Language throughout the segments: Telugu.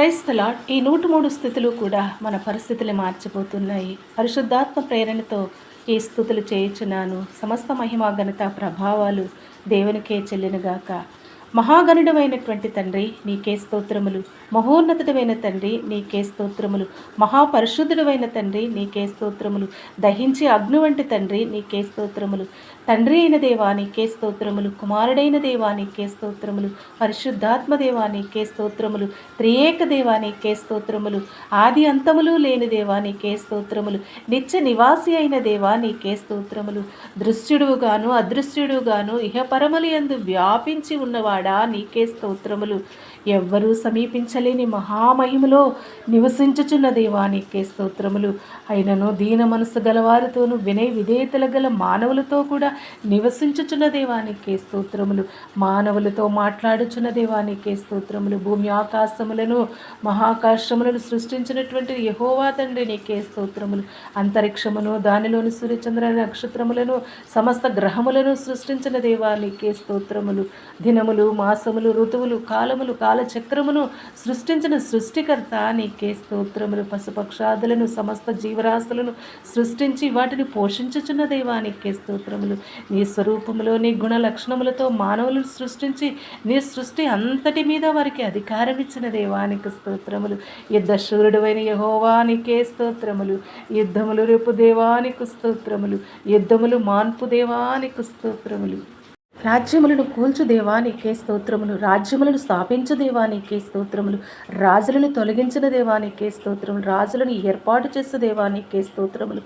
క్రైస్తలా ఈ నూట మూడు స్థితులు కూడా మన పరిస్థితులు మార్చిపోతున్నాయి. పరిశుద్ధాత్మ ప్రేరణతో ఈ స్థుతులు చేయుచున్నాను. సమస్త మహిమ ఘనత ప్రభావాలు దేవునికే చెల్లినగాక. మహాగణుడమైనటువంటి తండ్రి నీకే స్తోత్రములు మహోన్నతుడమైన తండ్రి నీకే స్తోత్రములు మహాపరిశుద్ధుడమైన తండ్రి నీకే స్తోత్రములు దహించి అగ్ని వంటి తండ్రి నీకే స్తోత్రములు తండ్రి అయిన దేవా నీకే స్తోత్రములు కుమారుడైన దేవా నీకే స్తోత్రములు పరిశుద్ధాత్మ దేవా నీకే స్తోత్రములు త్రియేక దేవా నీకే స్తోత్రములు ఆది అంతములు లేని దేవా నీకే స్తోత్రములు నిత్య నివాసి అయిన దేవా నీకే స్తోత్రములు దృశ్యుడుగాను అదృశ్యుడుగాను ఇహపరములు యందు వ్యాపించి ఉన్నవాడు నీకే స్తోత్రములు. ఎవ్వరూ సమీపించలేని మహామహిమలో నివసించుచున్న దేవా నీకే స్తోత్రములు. అయినను దీన మనసు గలవారితోనూ వినయ విధేయతల గల మానవులతో కూడా నివసించుచున్న దేవానికే స్తోత్రములు. మానవులతో మాట్లాడుచున్న దేవానికే స్తోత్రములు. భూమి ఆకాశములను మహాకాశములను సృష్టించినటువంటి యహోవా తండ్రి నీకే స్తోత్రములు. అంతరిక్షమును దానిలోని సూర్యచంద్ర నక్షత్రములను సమస్త గ్రహములను సృష్టించిన దేవానికే స్తోత్రములు. దినములు మాసములు ఋతువులు కాలములు కాలచక్రమును సృష్టించిన సృష్టికర్త నీకే స్తోత్రములు. పశుపక్షాదులను సమస్త జీవరాశులను సృష్టించి వాటిని పోషించుచున్న దేవానికే స్తోత్రములు. నీ స్వరూపములో నీ గుణ లక్షణములతో మానవులను సృష్టించి నీ సృష్టి అంతటి మీద వారికి అధికారం ఇచ్చిన దేవానికి స్తోత్రములు. యుద్ధ శూరుడువైన యహోవానికే స్తోత్రములు. యుద్ధములు రేపు దేవానికి స్తోత్రములు. యుద్ధములు మాన్పు దేవానికి స్తోత్రములు. రాజ్యములను కూల్చు దేవానికే స్తోత్రములు రాజ్యములను స్థాపించు దేవానికే స్తోత్రములు రాజులను తొలగించిన దేవానికే స్తోత్రములు రాజులను ఏర్పాటు చేసే దేవానికే స్తోత్రములు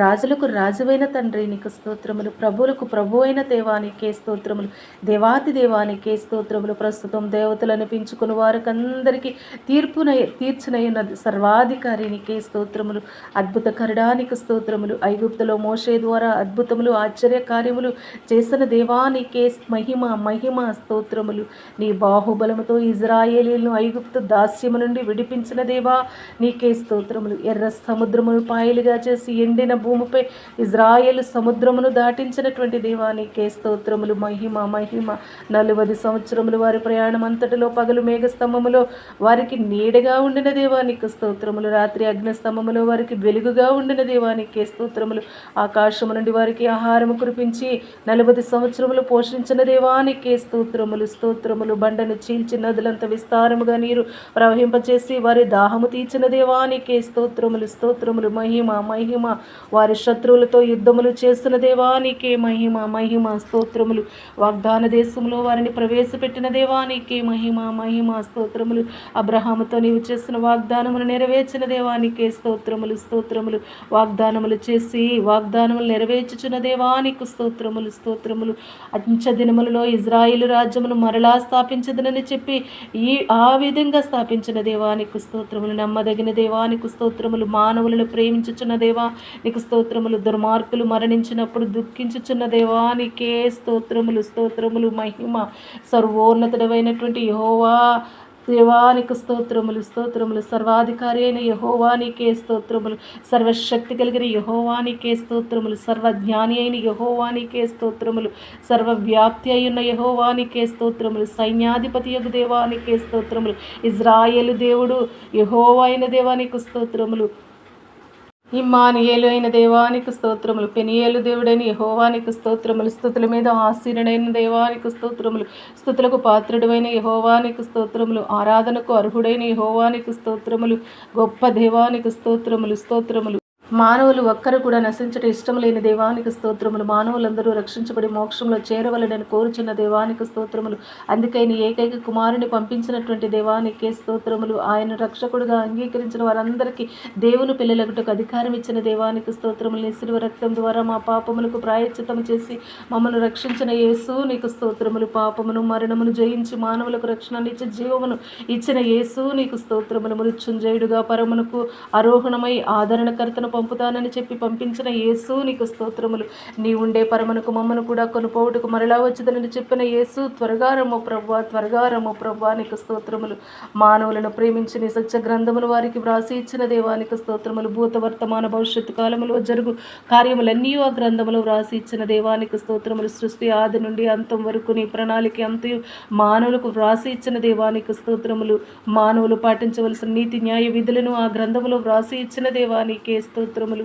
రాజులకు రాజువైన తండ్రి నీకు స్తోత్రములు ప్రభువులకు ప్రభు అయిన దేవానికే స్తోత్రములు దేవాతి దేవానికే స్తోత్రములు. ప్రస్తుతం దేవతలు అనిపించుకుని వారికందరికీ తీర్పున తీర్చునయ్యున్న సర్వాధికారి నీకే స్తోత్రములు అద్భుత కరడానికి స్తోత్రములు. ఐగుప్తులో మోషే ద్వారా అద్భుతములు ఆశ్చర్య కార్యములు చేసిన దేవానికి నీకే మహిమ మహిమ స్తోత్రములు. నీ బాహుబలముతో ఇజ్రాయేలీలను ఐగుప్తు దాస్యము నుండి విడిపించిన దేవా నీకే స్తోత్రములు. ఎర్ర సముద్రమును పాయలుగా చేసి ఎండిన భూమిపై ఇజ్రాయేల్ సముద్రమును దాటించినటువంటి దేవా నీకే స్తోత్రములు. మహిమ మహిమ. నలువది సంవత్సరములు వారి ప్రయాణం అంతటిలో పగలు మేఘస్తంభములో వారికి నీడగా ఉండిన దేవా నీకు స్తోత్రములు. రాత్రి అగ్నిస్తంభములో వారికి వెలుగుగా ఉండిన దేవానికే స్తోత్రములు. ఆకాశము నుండి వారికి ఆహారము కురిపించి నలువది సంవత్సరములు వర్షించిన దేవానికి స్తోత్రములు స్తోత్రములు. బండను చీల్చి నదులంత విస్తారముగా నీరు ప్రవహింపచేసి వారి దాహము తీర్చిన దేవానికి స్తోత్రములు స్తోత్రములు. మహిమ మహిమ. వారి శత్రువులతో యుద్ధములు చేస్తున్న దేవానికి మహిమ మహిమ. స్తోత్రములు. వాగ్దాన దేశంలో వారిని ప్రవేశపెట్టిన దేవానికి మహిమ మహిమ. స్తోత్రములు. అబ్రహాముతో నీవు చేసిన వాగ్దానమును నెరవేర్చిన దేవానికి స్తోత్రములు స్తోత్రములు. వాగ్దానములు చేసి వాగ్దానములు నెరవేర్చుచున్న దేవానికి స్తోత్రములు స్తోత్రములు. దినములలో ఇజ్రాయిల్ రాజ్యమును మరలా స్థాపించదనని చెప్పి ఈ ఆ విధంగా స్థాపించిన దేవానికి స్తోత్రములు నమ్మదగిన దేవానికి స్తోత్రములు మానవులను ప్రేమించుచున్న దేవా నీకు స్తోత్రములు దుర్మార్గులు మరణించినప్పుడు దుఃఖించుచున్న దేవానికే స్తోత్రములు స్తోత్రములు మహిమ సర్వోన్నతుడమైనటువంటి యహోవా. దేవానికి స్తోత్రములు స్తోత్రములు. సర్వాధికారి అయిన యహోవానికే స్తోత్రములు. సర్వశక్తి కలిగిన యహోవానికే స్తోత్రములు. సర్వజ్ఞాని అయిన యహోవానికే స్తోత్రములు. సర్వవ్యాప్తి అయిన యహోవానికే స్తోత్రములు. సైన్యాధిపతి యొక్క దేవానికే స్తోత్రములు. ఇజ్రాయేలు దేవుడు యహోవైన అయిన దేవానికి స్తోత్రములు. ఇమ్మానియేలు అయిన దేవానికి స్తోత్రములు పెనియేలు దేవుడైన యహోవానికి స్తోత్రములు స్థుతుల మీద ఆశీనుడైన దేవానికి స్తోత్రములు స్థుతులకు పాత్రుడైన యహోవానికి స్తోత్రములు ఆరాధనకు అర్హుడైన యహోవానికి స్తోత్రములు గొప్ప దేవానికి స్తోత్రములు స్తోత్రములు. మానవులు ఒక్కరు కూడా నశించట ఇష్టం లేని దేవానికి స్తోత్రములు. మానవులందరూ రక్షించబడి మోక్షంలో చేరవలనని కోరుచున్న దేవానికి స్తోత్రములు. అందుకైన ఏకైక కుమారుని పంపించినటువంటి దేవానికి స్తోత్రములు. ఆయన రక్షకుడుగా అంగీకరించిన వారందరికీ దేవుని పిల్లలకుటకు అధికారం ఇచ్చిన దేవానికి స్తోత్రములు. నిశ్చివ రక్తం ద్వారా మా పాపములకు ప్రాయచితం చేసి మమ్మల్ని రక్షించిన యేసు నీకు స్తోత్రములు. పాపమును మరణమును జయించి మానవులకు రక్షణనిచ్చి జీవమును ఇచ్చిన యేసు నీకు స్తోత్రములు. మృత్యుంజయుడుగా పరమునకు ఆరోహణమై ఆదరణకర్తను పంపుతానని చెప్పి పంపించిన యేసు నీకు స్తోత్రములు. నీ ఉండే పరమనుకు మమ్మను కూడా కొనుపోవుటకు మరలా వచ్చుదనని చెప్పిన యేసు త్వరగా రమ్ము ప్రవ్వా త్వరగా రమ్ము ప్రవ్వా నీకు స్తోత్రములు. మానవులను ప్రేమించి నీ సత్య గ్రంథములు వారికి వ్రాసి ఇచ్చిన దేవానికి స్తోత్రములు. భూత వర్తమాన భవిష్యత్తు కాలములో జరుగు కార్యములన్నీ ఆ గ్రంథములు వ్రాసి ఇచ్చిన దేవానికి స్తోత్రములు. సృష్టి ఆది నుండి అంతం వరకు నీ ప్రణాళిక అంతయు మానవులకు వ్రాసి ఇచ్చిన దేవానికి స్తోత్రములు. మానవులు పాటించవలసిన నీతి న్యాయ విధులను ఆ గ్రంథములో వ్రాసి ఇచ్చిన దేవానికే స్తోత్రములు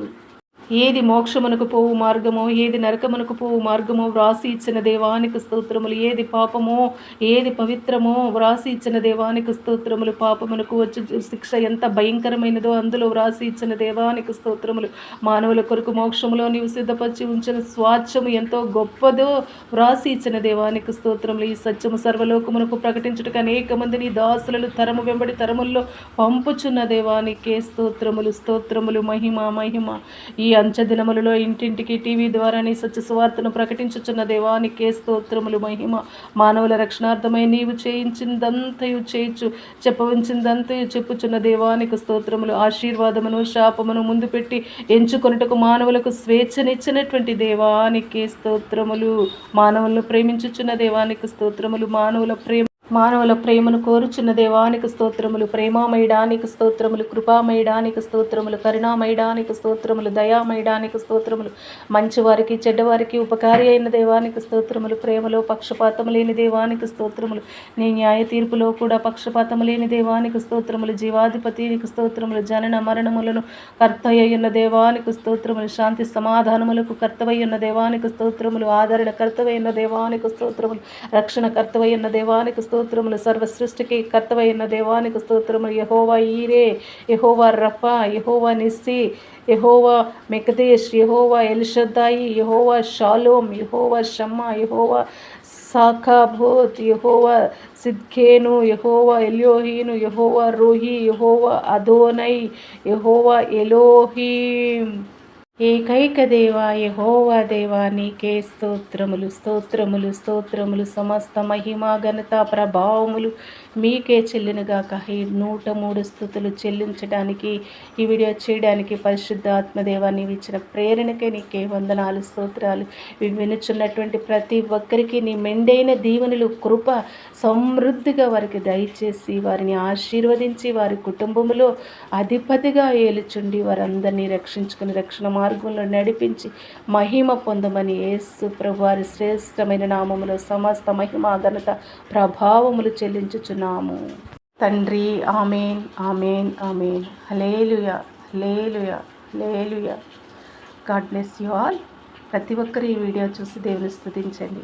ఏది మోక్షమునకు పోవు మార్గమో ఏది నరకమునకు పోవు మార్గమో వ్రాసి ఇచ్చిన దేవానికి స్తోత్రములు. ఏది పాపమో ఏది పవిత్రమో వ్రాసి ఇచ్చిన దేవానికి స్తోత్రములు. పాపమునకు వచ్చి శిక్ష ఎంత భయంకరమైనదో అందులో వ్రాసి ఇచ్చిన దేవానికి స్తోత్రములు. మానవుల కొరకు మోక్షములో నీవు సిద్ధపరిచి ఉంచిన స్వాచ్ఛము ఎంతో గొప్పదో వ్రాసి ఇచ్చిన దేవానికి స్తోత్రములు. ఈ సత్యము సర్వలోకమునకు ప్రకటించుటకు అనేక మంది నీ దాసులను తరము వెంబడి తరముల్లో పంపుచున్న దేవానికే స్తోత్రములు. స్తోత్రములు మహిమ మహిమ. ఈ అంచె దినములలో ఇంటింటికి టీవీ ద్వారా నీ సత్య సువార్తను ప్రకటించుచున్న దేవానికే స్తోత్రములు మహిమ. మానవుల రక్షణార్థమై నీవు చేయించిందంతయు చేయొచ్చు చెప్పవలసిందంతయు చెప్పుచున్న దేవానికి స్తోత్రములు. ఆశీర్వాదమును శాపమును ముందు పెట్టి ఎంచుకొనుటకు మానవులకు స్వేచ్ఛనిచ్చినటువంటి దేవానికి స్తోత్రములు. మానవులను ప్రేమించుచున్న దేవానికి స్తోత్రములు మానవుల ప్రేమ మానవుల ప్రేమను కోరుచున్న దేవానికి స్తోత్రములు ప్రేమామయడానికి స్తోత్రములు కృపామయడానికి స్తోత్రములు కరుణామయడానికి స్తోత్రములు దయామయడానికి స్తోత్రములు మంచివారికి చెడ్డవారికి ఉపకారి అయిన దేవానికి స్తోత్రములు ప్రేమలో పక్షపాతం లేని దేవానికి స్తోత్రములు నీ న్యాయ తీర్పులో కూడా పక్షపాతం లేని దేవానికి స్తోత్రములు జీవాధిపతినికి స్తోత్రములు జనన మరణములను కర్తయ్యున్న దేవానికి స్తోత్రములు శాంతి సమాధానములకు కర్తవయ్యున్న దేవానికి స్తోత్రములు ఆదరణ కర్తవైన దేవానికి స్తోత్రములు రక్షణ కర్తవైన దేవానికి స్తోత్రములు. సర్వ సృష్టికి కర్తవైన దేవానికి స్తోత్రములు. యహోవా ఈరే యహోవా రఫా యహోవా నిస్సి యహోవా మెకదేశ్ యహోవా ఎల్షద్దాయి యహోవా షాలోమ్ యహోవా షమ్మ యహోవా సాఖాభూత్ యహోవా సిద్ఖేను యహోవా ఎల్యోహీను యహోవా రోహి యహోవా అదోనై యహోవా ఎలోహీం. ఏకైక దేవ యహోవా దేవా నీకే స్తోత్రములు స్తోత్రములు స్తోత్రములు సమస్త మహిమ ఘనత ప్రభావములు మీకే చెల్లినగాక. ఈ నూట మూడు స్థుతులు చెల్లించడానికి ఈ వీడియో చేయడానికి పరిశుద్ధ ఆత్మదేవా నీవు ఇచ్చిన ప్రేరణకే నీకే వందనాలు స్తోత్రాలు. వినుచున్నటువంటి ప్రతి ఒక్కరికి నీ మెండైన దీవెనలు కృప సమృద్ధిగా వారికి దయచేసి వారిని ఆశీర్వదించి వారి కుటుంబంలో అధిపతిగా ఏలుచుండి వారందరినీ రక్షించుకుని రక్షణ మార్గంలో నడిపించి మహిమ పొందమని యేసు ప్రభువారి శ్రేష్టమైన నామములో సమస్త మహిమ ఘనత ప్రభావములు చెల్లించుచున్నాము. తండ్రి amen amen amen. Hallelujah hallelujah hallelujah God bless you all. ప్రతి ఒక్కరు ఈ వీడియో చూసి దేవుని స్థుతించండి.